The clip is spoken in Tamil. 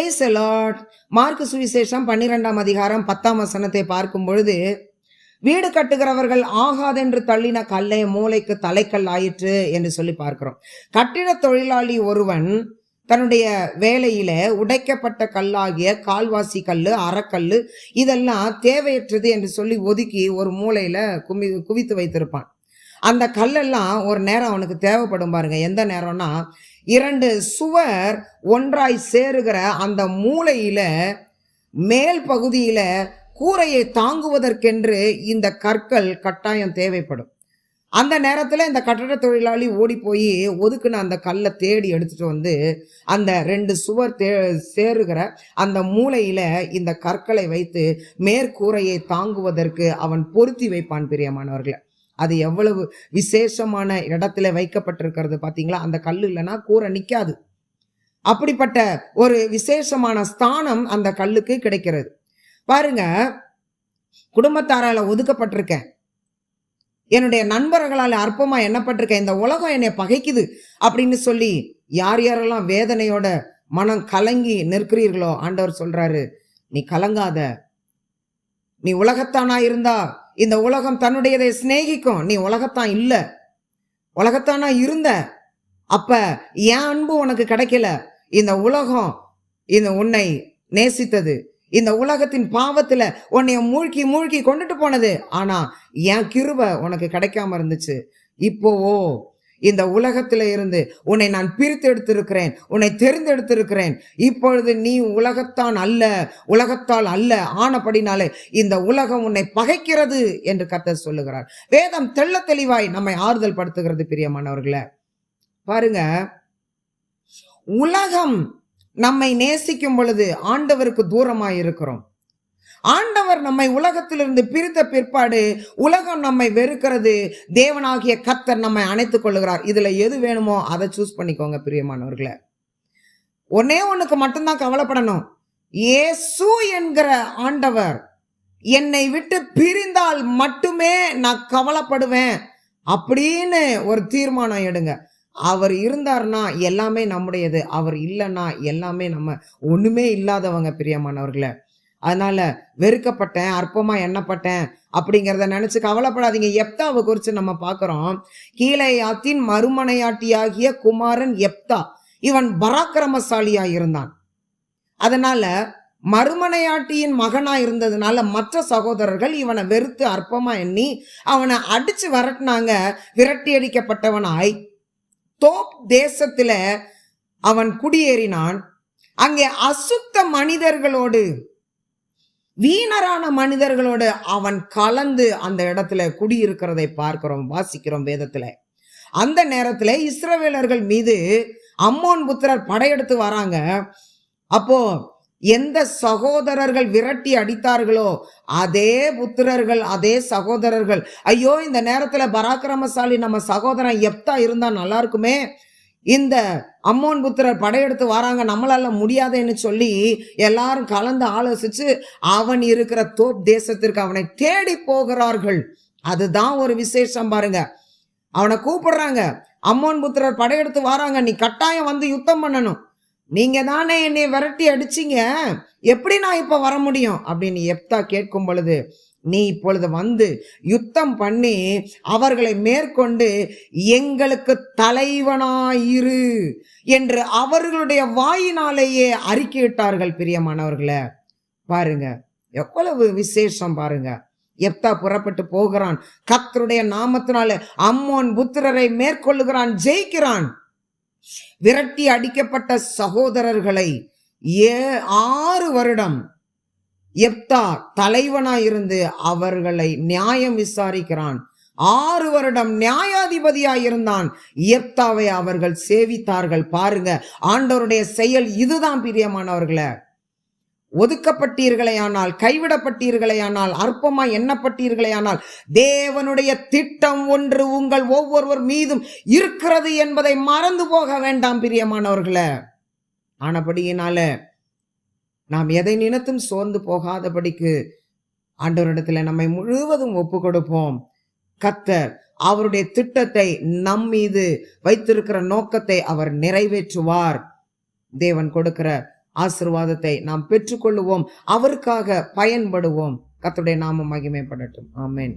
பிரேஸ் அலாட் மார்க்கு சுவிசேஷம் பன்னிரெண்டாம் அதிகாரம் பத்தாம் வசனத்தை பார்க்கும் பொழுது வீடு கட்டுகிறவர்கள் ஆகாதென்று தள்ளின கல்லை மூளைக்கு தலைக்கல் ஆயிற்று என்று சொல்லி பார்க்கிறோம். கட்டிட தொழிலாளி ஒருவன் தன்னுடைய வேலையில உடைக்கப்பட்ட கல்லாகிய கால்வாசி கல் அறக்கல் இதெல்லாம் தேவையற்றது என்று சொல்லி ஒதுக்கி ஒரு மூளையில குமி குவித்து வைத்திருப்பான். அந்த கல்லெல்லாம் ஒரு நேரம் அவனுக்கு தேவைப்படும் பாருங்க. எந்த நேரம்னா இரண்டு சுவர் ஒன்றாய் சேருகிற அந்த மூளையில் மேல் பகுதியில் கூரையை தாங்குவதற்கென்று இந்த கற்கள் கட்டாயம் தேவைப்படும். அந்த நேரத்தில் இந்த கட்டட தொழிலாளி ஓடி போய் ஒதுக்குன அந்த கல்லை தேடி எடுத்துட்டு வந்து அந்த ரெண்டு சுவர் தே சேருகிற அந்த மூளையில் இந்த கற்களை வைத்து மேற்கூரையை தாங்குவதற்கு அவன் பொருத்தி வைப்பான் பிரியமானவர்களை. அது எவ்வளவு விசேஷமான இடத்துல வைக்கப்பட்டிருக்கிறது பார்த்தீங்களா? அந்த கல் இல்லைன்னா கூரை நிற்காது அப்படிப்பட்ட ஒரு விசேஷமான ஸ்தானம் அந்த கல்லுக்கு கிடைக்கிறது. பாருங்க குடும்பத்தாரால் ஒதுக்கப்பட்டிருக்கேன். என்னுடைய நண்பர்களால் அற்பமாக எண்ணப்பட்டிருக்கேன். இந்த உலகம் என்னை பகைக்குது அப்படின்னு சொல்லி யார் யாரெல்லாம் வேதனையோட மனம் கலங்கி நிற்கிறீர்களோ ஆண்டவர் சொல்றாரு நீ கலங்காத. நீ உலகத்தானா இருந்தா இந்த உலகம் தன்னுடையதை சிநேகிக்கும். நீ உலகத்தான் இல்லை. உலகத்தானா இருந்த? அப்ப என் அன்பு உனக்கு கிடைக்கல. இந்த உலகம் இந்த உன்னை நேசித்தது. இந்த உலகத்தின் பாவத்துல உன்னைய மூழ்கி மூழ்கி கொண்டுட்டு போனது. ஆனா என் கிருவை உனக்கு கிடைக்காம இருந்துச்சு. இப்போவோ இந்த உலகத்தில் இருந்து உன்னை நான் பிரித்து எடுத்திருக்கிறேன் உன்னை தெரிந்தெடுத்திருக்கிறேன். இப்பொழுது நீ உலகத்தான் அல்ல உலகத்தால் அல்ல ஆனபடினாலே இந்த உலகம் உன்னை பகைக்கிறது என்று கத்தர் சொல்லுகிறார். வேதம் தெள்ள தெளிவாய் நம்மை ஆறுதல் படுத்துகிறது பிரியமானவர்களை. பாருங்க உலகம் நம்மை நேசிக்கும் பொழுது ஆண்டவருக்கு தூரமாக இருக்கிறோம் ஆண்டவர் நம்மை உலகத்திலிருந்து பிரித்த பிற்பாடு உலகம் நம்மை வெறுக்கிறது. தேவனாகிய கத்தர் நம்மை அணைத்துக் கொள்ளுகிறார். இதுல எது வேணுமோ அதை சூஸ் பண்ணிக்கோங்க பிரியமானவர்களை. ஒன்னே ஒன்றுக்கு மட்டும்தான் கவலைப்படணும். ஏசு என்கிற ஆண்டவர் என்னை விட்டு பிரிந்தால் மட்டுமே நான் கவலைப்படுவேன் அப்படின்னு ஒரு தீர்மானம் எடுங்க. அவர் இருந்தார்னா எல்லாமே நம்முடையது. அவர் இல்லைன்னா எல்லாமே நம்ம ஒண்ணுமே இல்லாதவங்க பிரியமானவர்களை. அதனால் வெறுக்கப்பட்டேன் அற்பமாக எண்ணப்பட்டேன் அப்படிங்கிறத நினச்சி கவலைப்படாதீங்க. எப்தாவை குறித்து நம்ம பார்க்குறோம் கீழையாத்தின் மறுமனையாட்டியாகிய குமாரன் எப்தா. இவன் பராக்கிரமசாலியாக இருந்தான். அதனால் மறுமனையாட்டியின் மகனா இருந்ததுனால மற்ற சகோதரர்கள் இவனை வெறுத்து அற்பமா எண்ணி அவனை அடிச்சு விரட்டினாங்க. விரட்டி அடிக்கப்பட்டவனாய் தோப் தேசத்துல அவன் குடியேறினான். அங்கே அசுத்த மனிதர்களோடு வீணரான மனிதர்களோடு அவன் கலந்து அந்த இடத்துல குடியிருக்கிறதை பார்க்கிறோம் வாசிக்கிறோம் வேதத்துல. அந்த நேரத்துல இஸ்ரவேலர்கள் மீது அம்மோன் புத்திரர் படையெடுத்து வராங்க. அப்போ எந்த சகோதரர்கள் விரட்டி அடித்தார்களோ அதே புத்திரர்கள் அதே சகோதரர்கள் ஐயோ இந்த நேரத்தில் பராக்கிரமசாலி நம்ம சகோதரன் எப்தா இருந்தால் நல்லா இருக்குமே இந்த அம்மோன் புத்திரர் படையெடுத்து வராங்க நம்மளால முடியாதுன்னு சொல்லி எல்லாரும் கலந்து ஆலோசிச்சு அவன் இருக்கிற தோப் தேசத்திற்கு அவனை தேடி போகிறார்கள். அதுதான் ஒரு விசேஷம் பாருங்க. அவனை கூப்பிடுறாங்க அம்மோன் புத்திரர் படையெடுத்து வராங்க நீ கட்டாயம் வந்து யுத்தம் பண்ணணும். நீங்க தானே என்னை விரட்டி அடிச்சீங்க. எப்படி நான் இப்ப வர முடியும்? அப்படின்னு எப்தா கேட்கும் பொழுது நீ இப்பொழுது வந்து யுத்தம் பண்ணி அவர்களை மேற்கொண்டு எங்களுக்கு தலைவனாயிரு என்று அவர்களுடைய வாயினாலேயே அறிக்கையிட்டார்கள் பிரியமானவர்களை பாருங்க எவ்வளவு விசேஷம் பாருங்க. எப்தா புறப்பட்டு போகிறான். கத்தருடைய நாமத்தினால அம்மோன் புத்திரரை மேற்கொள்ளுகிறான் ஜெயிக்கிறான். விரட்டி அடிக்கப்பட்ட சகோதரர்களை ஏ ஆறு வருடம் எப்தா தலைவனாயிருந்து அவர்களை நியாயம் விசாரிக்கிறான். ஆறு வருடம் நியாயாதிபதியாய் இருந்தான். எப்தாவை அவர்கள் சேவித்தார்கள். பாருங்க ஆண்டவருடைய செயல் இதுதான் பிரியமானவர்களே. ஒதுக்கப்பட்டீர்களேயானால் கைவிடப்பட்டீர்களேயானால் அற்பமா எண்ணப்பட்டீர்களேயானால் தேவனுடைய திட்டம் ஒன்று உங்கள் ஒவ்வொருவர் மீதும் இருக்கிறது என்பதை மறந்து போக வேண்டாம் பிரியமானவர்களே. ஆனபடியினால நாம் எதை நினைத்தும் சோர்ந்து போகாதபடிக்கு ஆண்டவரிடத்தில் நம்மை முழுவதும் ஒப்பு கொடுப்போம் கத்தர் அவருடைய திட்டத்தை நம் மீது வைத்திருக்கிற நோக்கத்தை அவர் நிறைவேற்றுவார். தேவன் கொடுக்கிற ஆசீர்வாதத்தை நாம் பெற்றுக்கொள்ளுவோம். அவருக்காக பயன்படுவோம். கர்த்தருடைய நாம மகிமைப்படட்டும். ஆமேன்.